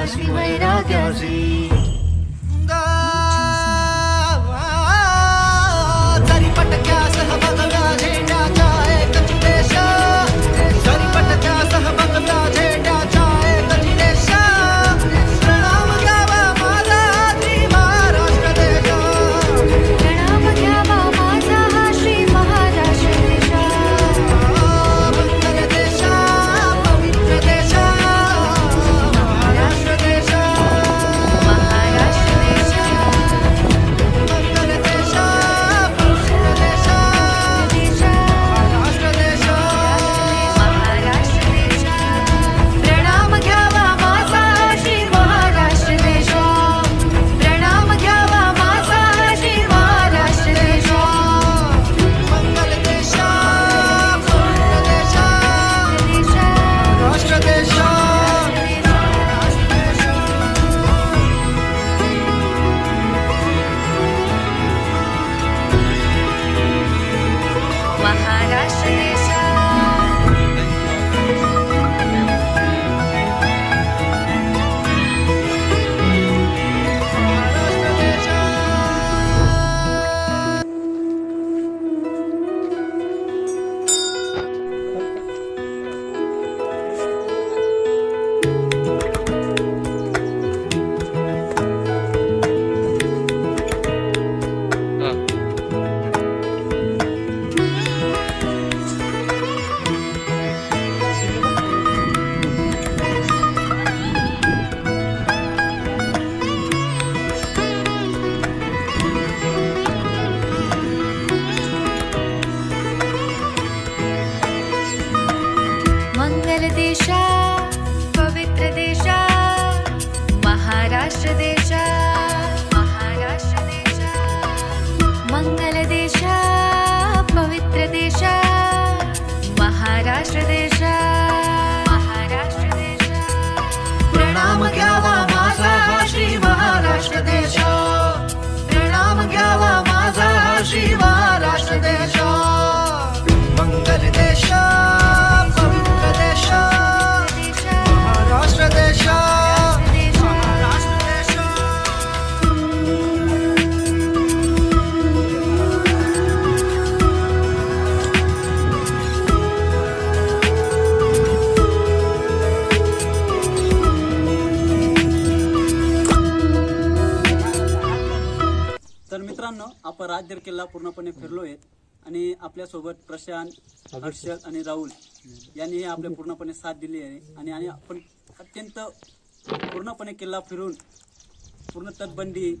gazi, wait a gazi. मित्रांनो आपण राजगड किल्ला पूर्णपणे फिरलो आहेत आणि आपल्यासोबत प्रशांत हर्षद आणि राहुल यांनी आपल्या पूर्णपणे साथ दिली आहे. आणि आणि आपण अत्यंत पूर्णपणे किल्ला फिरून पूर्ण तटबंदी